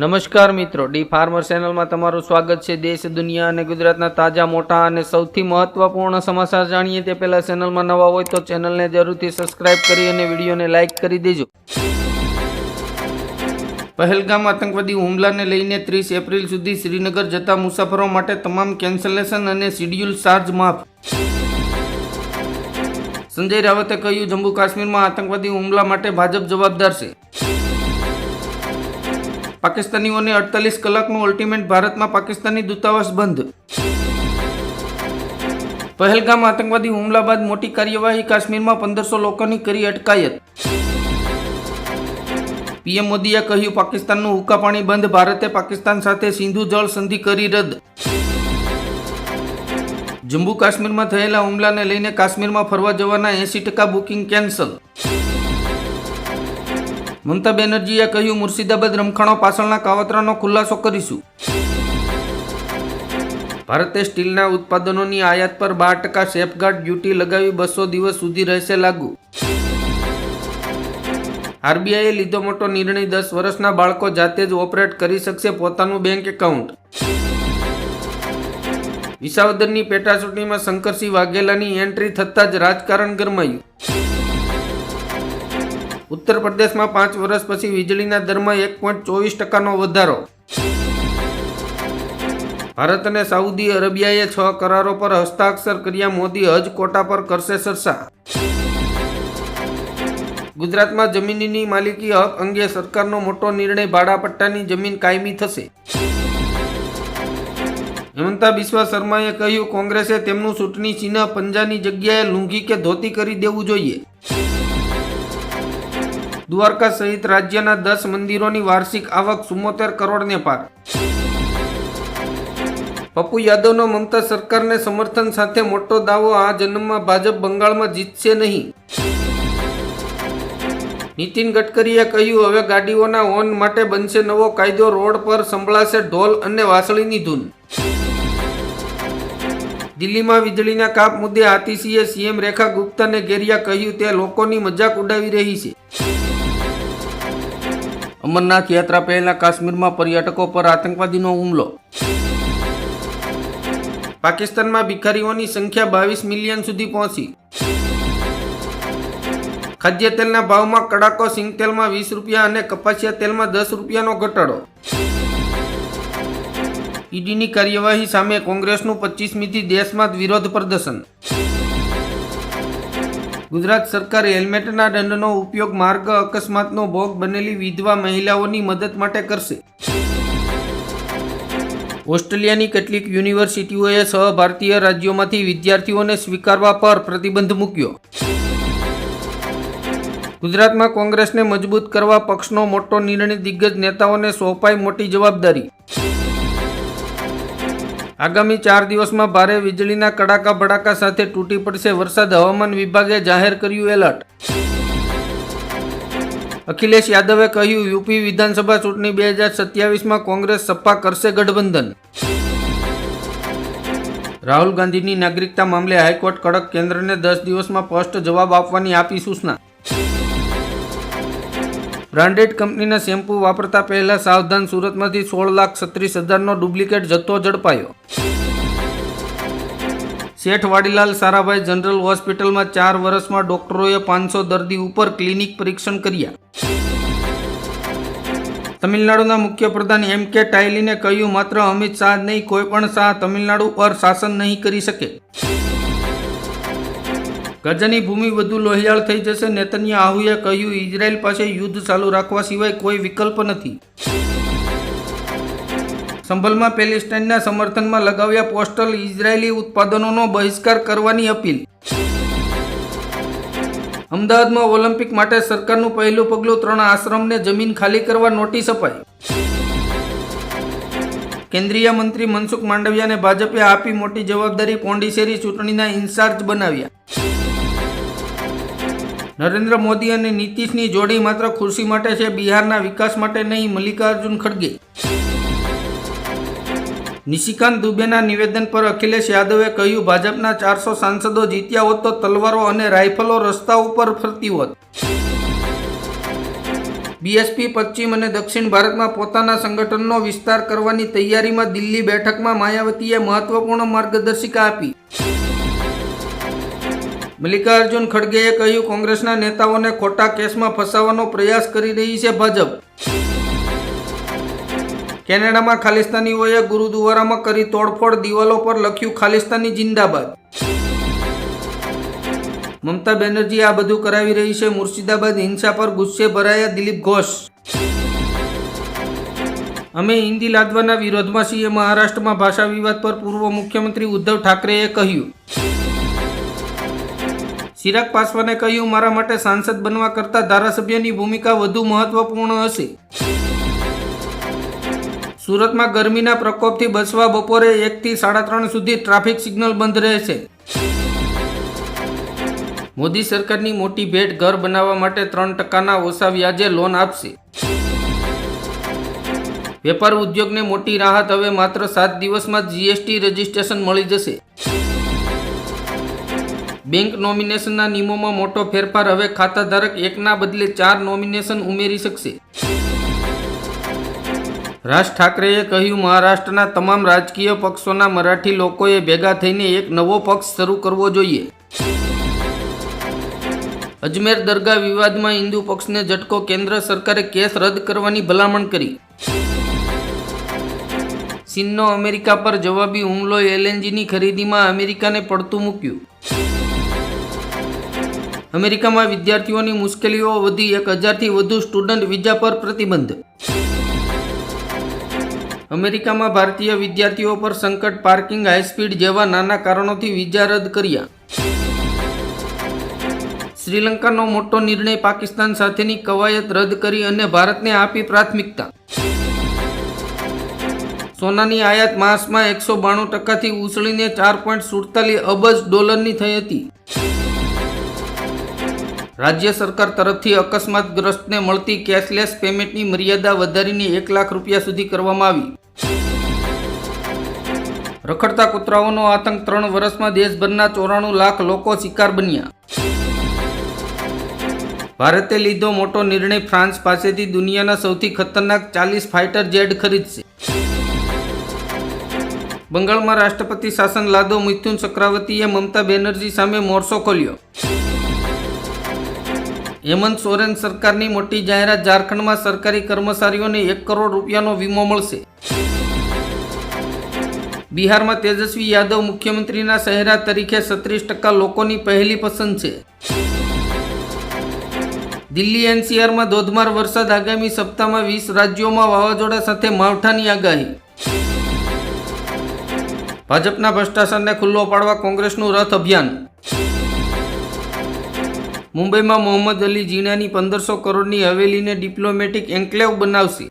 નમસ્કાર મિત્રો, D farmer ચેનલમાં તમારું સ્વાગત છે. દેશ, દુનિયા અને ગુજરાતના તાજા, મોટા અને સૌથી મહત્વપૂર્ણ સમાચાર જાણીએ તે પહેલા ચેનલમાં નવા હોય તો ચેનલને જરૂરથી સબસ્ક્રાઇબ કરી અને વિડીયોને લાઇક કરી દેજો. પહેલગામ આતંકવાદી હુમલાને લઈને ત્રીસ એપ્રિલ સુધી શ્રીનગર જતા મુસાફરો માટે તમામ કેન્સલેશન અને શિડ્યુલ ચાર્જ માફ. સંજય રાવતે કહ્યું, જમ્મુ કાશ્મીરમાં આતંકવાદી હુમલા માટે ભાજપ જવાબદાર છે. પાકિસ્તાનીઓને અડતાલીસ કલાકનું અલ્ટિમેટ ભારતમાં પાકિસ્તાની દૂતાવાસ બંધ. પહેલગામ આતંકવાદી હુમલા બાદ મોટી કાર્યવાહી કાશ્મીરમાં પંદરસો લોકોની કરી અટકાયત. પીએમ મોદીએ કહ્યું, પાકિસ્તાનનું હુક્કા પાણી બંધ, ભારતે પાકિસ્તાન સાથે સિંધુ જળ સંધિ કરી રદ. જમ્મુ કાશ્મીરમાં થયેલા હુમલાને લઈને કાશ્મીરમાં ફરવા જવાના એંસી ટકા બુકિંગ કેન્સલ. મમતા બેનર્જીએ કહ્યું, મુર્શિદાબાદ રમખાણો પાછળના કાવતરાનો ખુલાસો કરીશું. ભારતે સ્ટીલના ઉત્પાદનોની આયાત પર બાર ટકા સેફગાર્ડ ડ્યુટી લગાવી બસો દિવસ સુધી રહેશે લાગુ. આરબીઆઈએ લીધો મોટો નિર્ણય, દસ વર્ષના બાળકો જાતે જ ઓપરેટ કરી શકશે પોતાનું બેંક એકાઉન્ટ. વિસાવદરની પેટા ચૂંટણીમાં શંકરસિંહ વાઘેલાની એન્ટ્રી થતાં જ રાજકારણ ગરમાયું. ઉત્તર પ્રદેશમાં પાંચ વર્ષ પછી વીજળીના દરમાં એક પોઈન્ટ ચોવીસ ટકાનો વધારો. ભારત અને સાઉદી અરેબિયાએ છ કરારો પર હસ્તાક્ષર કર્યા મોદી હજ કોટા પર કરશે સરસા. ગુજરાતમાં જમીનની માલિકી હક અંગે સરકારનો મોટો નિર્ણય ભાડાપટ્ટાની જમીન કાયમી થશે. હેમંતા બિસ્વા શર્માએ કહ્યું, કોંગ્રેસે તેમનું ચૂંટણી ચિહ્ન પંજાની જગ્યાએ લુંગી કે ધોતી કરી દેવું જોઈએ. દ્વારકા સહિત રાજ્યના દસ મંદિરોની વાર્ષિક આવક ચુમ્મોતેર કરોડને પાર. પપ્પુ યાદવનો મમતા સરકારને સમર્થન સાથે મોટો દાવો આ જન્મમાં ભાજપ બંગાળમાં જીતશે નહીં. નીતિન ગડકરીએ કહ્યું, હવે ગાડીઓના ઓન માટે બનશે નવો કાયદો, રોડ પર સંભળાશે ઢોલ અને વાંસળીની ધૂન. દિલ્હીમાં વીજળીના કાપ મુદ્દે આતિશીએ સીએમ રેખા ગુપ્તાને ઘેર્યા, કહ્યું, તે લોકોની મજાક ઉડાવી રહી છે. અમરનાથ યાત્રા પહેલા કાશ્મીરમાં પર્યટકો પર આતંકવાદીનો હુમલો. પાકિસ્તાનમાં ભિખારીઓની સંખ્યા બાવીસ મિલિયન સુધી પહોંચી. ખાદ્ય તેલના ભાવમાં કડાકો, સિંગ તેલમાં વીસ રૂપિયા અને કપાસિયા તેલમાં દસ રૂપિયાનો ઘટાડો. ઈડીની કાર્યવાહી સામે કોંગ્રેસનું પચીસમીથી દેશમાં વિરોધ પ્રદર્શન. ગુજરાત સરકાર હેલ્મેટના દંડનો ઉપયોગ માર્ગ અકસ્માતનો ભોગ બનેલી વિધવા મહિલાઓની મદદ માટે કરશે. ઓસ્ટ્રેલિયાની કેટલીક યુનિવર્સિટીઓએ સહ ભારતીય રાજ્યોમાંથી વિદ્યાર્થીઓને સ્વીકારવા પર પ્રતિબંધ મૂક્યો. ગુજરાતમાં કોંગ્રેસને મજબૂત કરવા પક્ષનો મોટો નિર્ણય દિગ્ગજ નેતાઓને સોંપાઈ મોટી જવાબદારી. આગામી ચાર દિવસમાં ભારે વીજળીના કડાકા ભડાકા સાથે તૂટી પડશે વરસાદ. હવામાન વિભાગે જાહેર કર્યું એલર્ટ. અખિલેશ યાદવે કહ્યું, યુપી વિધાનસભા ચૂંટણી બે હજાર સત્યાવીસમાં કોંગ્રેસ સપા કરશે ગઠબંધન. રાહુલ ગાંધીની નાગરિકતા મામલે હાઈકોર્ટ કડક કેન્દ્રને દસ દિવસમાં સ્પષ્ટ જવાબ આપવાની આપી સૂચના. બ્રાન્ડેડ કંપનીના શેમ્પૂ વાપરતા પહેલા સાવધાન સુરતમાંથી સોળ લાખ છત્રીસ હજારનો ડુપ્લિકેટ જથ્થો ઝડપાયો. શેઠ વાડીલાલ સારાભાઈ જનરલ હોસ્પિટલમાં ચાર વર્ષમાં ડોક્ટરોએ પાંચસો દર્દી ઉપર ક્લિનિક પરીક્ષણ કર્યા. તમિલનાડુના મુખ્યપ્રધાન એમ કે ટાઇલીને કહ્યું, માત્ર અમિત શાહ નહીં, કોઈ પણ શાહ તમિલનાડુ પર શાસન નહીં કરી શકે. ગજાની ભૂમિ વધુ લોહિયાળ થઈ જશે. નેતન્યાહુએ કહ્યું, ઇઝરાયલ પાસે યુદ્ધ ચાલુ રાખવા સિવાય કોઈ વિકલ્પ નથી. સંભલમાં પેલેસ્ટાઇનના સમર્થનમાં લગાવ્યા પોસ્ટલ, ઇઝરાયેલી ઉત્પાદનોનો બહિષ્કાર કરવાની અપીલ. અમદાવાદમાં ઓલિમ્પિક માટે સરકારનું પહેલું પગલું ત્રણ આશ્રમને જમીન ખાલી કરવા નોટિસ અપાઈ. કેન્દ્રીય મંત્રી મનસુખ માંડવિયાને ભાજપે આપી મોટી જવાબદારી, પોંડિચેરી ચૂંટણીના ઇન્ચાર્જ બનાવ્યા. નરેન્દ્ર મોદી અને નીતિશની જોડી માત્ર ખુરશી માટે છે, બિહારના વિકાસ માટે નહીં, મલ્લિકાર્જુન ખડગે. નિશિકાંત દુબેના નિવેદન પર અખિલેશ યાદવે કહ્યું, ભાજપના ચારસો સાંસદો જીત્યા હોત તો તલવારો અને રાઇફલો રસ્તા ઉપર ફરતી હોત. બીએસપી પશ્ચિમ અને દક્ષિણ ભારતમાં પોતાના સંગઠનનો વિસ્તાર કરવાની તૈયારીમાં દિલ્હી બેઠકમાં માયાવતીએ મહત્વપૂર્ણ માર્ગદર્શિકા આપી. મલ્લિકાર્જુન ખડગેએ કહ્યું, કોંગ્રેસના નેતાઓને ખોટા કેસમાં ફસાવવાનો પ્રયાસ કરી રહી છે ભાજપ. કેનેડામાં ખાલિસ્તાનીઓએ ગુરુદ્વારામાં કરી તોડફોડ, દિવાલો પર લખ્યું ખાલિસ્તાની જિંદાબાદ. મમતા બેનર્જી આ બધું કરાવી રહી છે, મુર્શિદાબાદ હિંસા પર ગુસ્સે ભરાયા દિલીપ ઘોષ. અમે હિન્દી લાદવાના વિરોધમાં છીએ, મહારાષ્ટ્રમાં ભાષા વિવાદ પર પૂર્વ મુખ્યમંત્રી ઉદ્ધવ ઠાકરેએ કહ્યું. ચિરાગ પાસવાને કહ્યું, મારા માટે સાંસદ બનવા કરતાં ધારાસભ્યની ભૂમિકા વધુ મહત્વપૂર્ણ હશે. સુરતમાં ગરમીના પ્રકોપથી બચવા બપોરે એકથી સાડા ત્રણ સુધી ટ્રાફિક સિગ્નલ બંધ રહેશે. મોદી સરકારની મોટી ભેટ ઘર બનાવવા માટે ત્રણ ટકાના ઓછા વ્યાજે લોન આપશે. વેપાર ઉદ્યોગને મોટી રાહત, હવે માત્ર સાત દિવસમાં જીએસટી રજીસ્ટ્રેશન મળી જશે. બેંક નોમિનેશનના નિયમોમાં મોટો ફેરફાર હવે ખાતાધારક એકના બદલે ચાર નોમિનેશન ઉમેરી શકશે. રાજ ઠાકરેએ કહ્યું, મહારાષ્ટ્રના તમામ રાજકીય પક્ષોના મરાઠી લોકોએ ભેગા થઈને એક નવો પક્ષ શરૂ કરવો જોઈએ. અજમેર દરગાહ વિવાદમાં હિન્દુ પક્ષને ઝટકો, કેન્દ્ર સરકારે કેસ રદ કરવાની ભલામણ કરી. ચીનનો અમેરિકા પર જવાબી હુમલો, એલએનજીની ખરીદીમાં અમેરિકાને પડતું મૂક્યું. અમેરિકામાં વિદ્યાર્થીઓની મુશ્કેલીઓ વધી એક હજારથી વધુ સ્ટુડન્ટ વિઝા પર પ્રતિબંધ. અમેરિકામાં ભારતીય વિદ્યાર્થીઓ પર સંકટ પાર્કિંગ હાઈસ્પીડ જેવા નાના કારણોથી વિઝા રદ કર્યા. શ્રીલંકાનો મોટો નિર્ણય પાકિસ્તાન સાથેની કવાયત રદ કરી અને ભારતને આપી પ્રાથમિકતા. સોનાની આયાત માસમાં એકસો બાણું ટકાથી ઉછળીને ચાર પોઈન્ટ સુડતાલીસ અબજ ડોલરની થઈ હતી. રાજ્ય સરકાર તરફથી અકસ્માતગ્રસ્તને મળતી કેશલેસ પેમેન્ટની મર્યાદા વધારીને એક લાખ રૂપિયા સુધી કરવામાં આવી. રખડતા કૂતરાઓનો આતંક ત્રણ વર્ષમાં દેશભરના ચોરાણું લાખ લોકો શિકાર બન્યા. ભારતે લીધો મોટો નિર્ણય ફ્રાન્સ પાસેથી દુનિયાના સૌથી ખતરનાક ચાલીસ ફાઇટર જેટ ખરીદશે. બંગાળમાં રાષ્ટ્રપતિ શાસન લાદો મિથુન ચક્રવર્તીએ મમતા બેનર્જી સામે મોરસો ખોલ્યો. હેમંત સોરેન સરકારની મોટી જાહેરાત ઝારખંડમાં સરકારી કર્મચારીઓને એક કરોડ રૂપિયાનો વીમો મળશે. બિહારમાં તેજસ્વી યાદવ મુખ્યમંત્રીના સહેરા તરીકે છત્રીસ ટકા લોકોની પહેલી પસંદ છે. દિલ્હી એનસીઆરમાં ધોધમાર વરસાદ આગામી સપ્તાહમાં વીસ રાજ્યોમાં વાવાઝોડા સાથે માવઠાની આગાહી. ભાજપના ભ્રષ્ટાચારને ખુલ્લો પાડવા કોંગ્રેસનું રથ અભિયાન. મુંબઈમાં મોહમ્મદ અલી જીણાની પંદરસો કરોડની હવેલીને ડિપ્લોમેટિક એન્કલેવ બનાવશે.